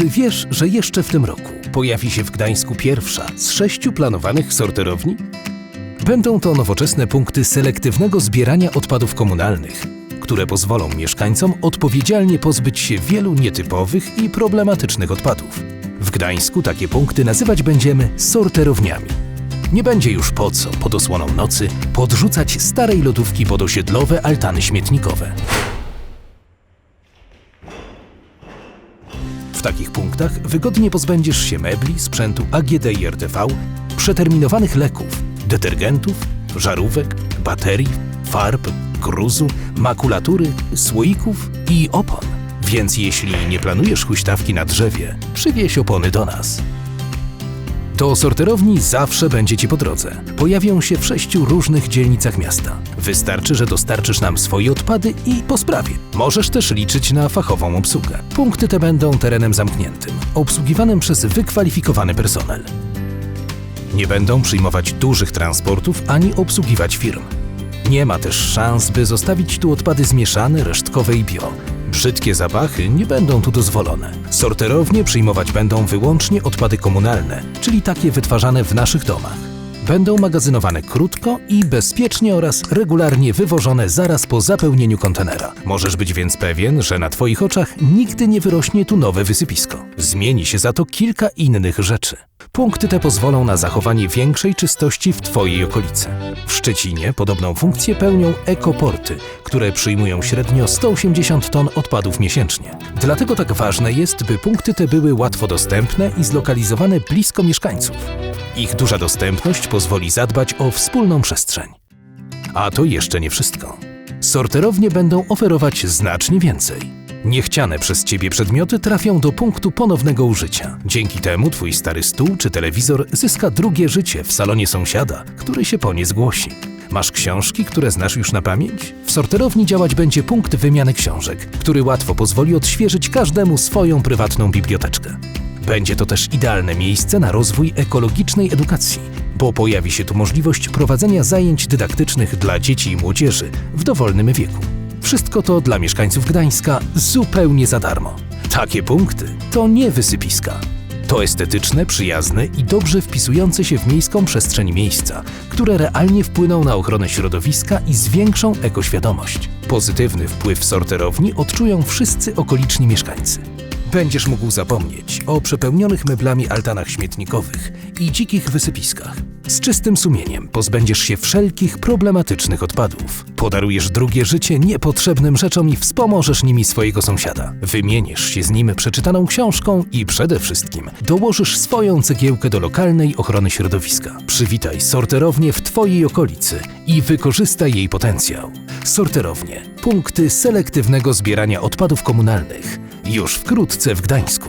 Czy wiesz, że jeszcze w tym roku pojawi się w Gdańsku pierwsza z sześciu planowanych sorterowni? Będą to nowoczesne punkty selektywnego zbierania odpadów komunalnych, które pozwolą mieszkańcom odpowiedzialnie pozbyć się wielu nietypowych i problematycznych odpadów. W Gdańsku takie punkty nazywać będziemy sorterowniami. Nie będzie już po co pod osłoną nocy podrzucać starej lodówki pod osiedlowe altany śmietnikowe. W takich punktach wygodnie pozbędziesz się mebli, sprzętu AGD i RTV, przeterminowanych leków, detergentów, żarówek, baterii, farb, gruzu, makulatury, słoików i opon. Więc jeśli nie planujesz huśtawki na drzewie, przywieź opony do nas. Do sorterowni zawsze będzie Ci po drodze. Pojawią się w sześciu różnych dzielnicach miasta. Wystarczy, że dostarczysz nam swoje odpady i po sprawie. Możesz też liczyć na fachową obsługę. Punkty te będą terenem zamkniętym, obsługiwanym przez wykwalifikowany personel. Nie będą przyjmować dużych transportów ani obsługiwać firm. Nie ma też szans, by zostawić tu odpady zmieszane, resztkowe i bio. Brzydkie zapachy nie będą tu dozwolone. Sorterownie przyjmować będą wyłącznie odpady komunalne, czyli takie wytwarzane w naszych domach. Będą magazynowane krótko i bezpiecznie oraz regularnie wywożone zaraz po zapełnieniu kontenera. Możesz być więc pewien, że na Twoich oczach nigdy nie wyrośnie tu nowe wysypisko. Zmieni się za to kilka innych rzeczy. Punkty te pozwolą na zachowanie większej czystości w Twojej okolicy. W Szczecinie podobną funkcję pełnią ekoporty, które przyjmują średnio 180 ton odpadów miesięcznie. Dlatego tak ważne jest, by punkty te były łatwo dostępne i zlokalizowane blisko mieszkańców. Ich duża dostępność pozwoli zadbać o wspólną przestrzeń. A to jeszcze nie wszystko. Sorterownie będą oferować znacznie więcej. Niechciane przez Ciebie przedmioty trafią do punktu ponownego użycia. Dzięki temu Twój stary stół czy telewizor zyska drugie życie w salonie sąsiada, który się po nie zgłosi. Masz książki, które znasz już na pamięć? W sorterowni działać będzie punkt wymiany książek, który łatwo pozwoli odświeżyć każdemu swoją prywatną biblioteczkę. Będzie to też idealne miejsce na rozwój ekologicznej edukacji, bo pojawi się tu możliwość prowadzenia zajęć dydaktycznych dla dzieci i młodzieży w dowolnym wieku. Wszystko to dla mieszkańców Gdańska zupełnie za darmo. Takie punkty to nie wysypiska. To estetyczne, przyjazne i dobrze wpisujące się w miejską przestrzeń miejsca, które realnie wpłyną na ochronę środowiska i zwiększą ekoświadomość. Pozytywny wpływ sorterowni odczują wszyscy okoliczni mieszkańcy. Będziesz mógł zapomnieć o przepełnionych meblami altanach śmietnikowych i dzikich wysypiskach. Z czystym sumieniem pozbędziesz się wszelkich problematycznych odpadów. Podarujesz drugie życie niepotrzebnym rzeczom i wspomożesz nimi swojego sąsiada. Wymienisz się z nim przeczytaną książką i przede wszystkim dołożysz swoją cegiełkę do lokalnej ochrony środowiska. Przywitaj sorterownię w Twojej okolicy i wykorzystaj jej potencjał. Sorterownie punkty selektywnego zbierania odpadów komunalnych już wkrótce w Gdańsku.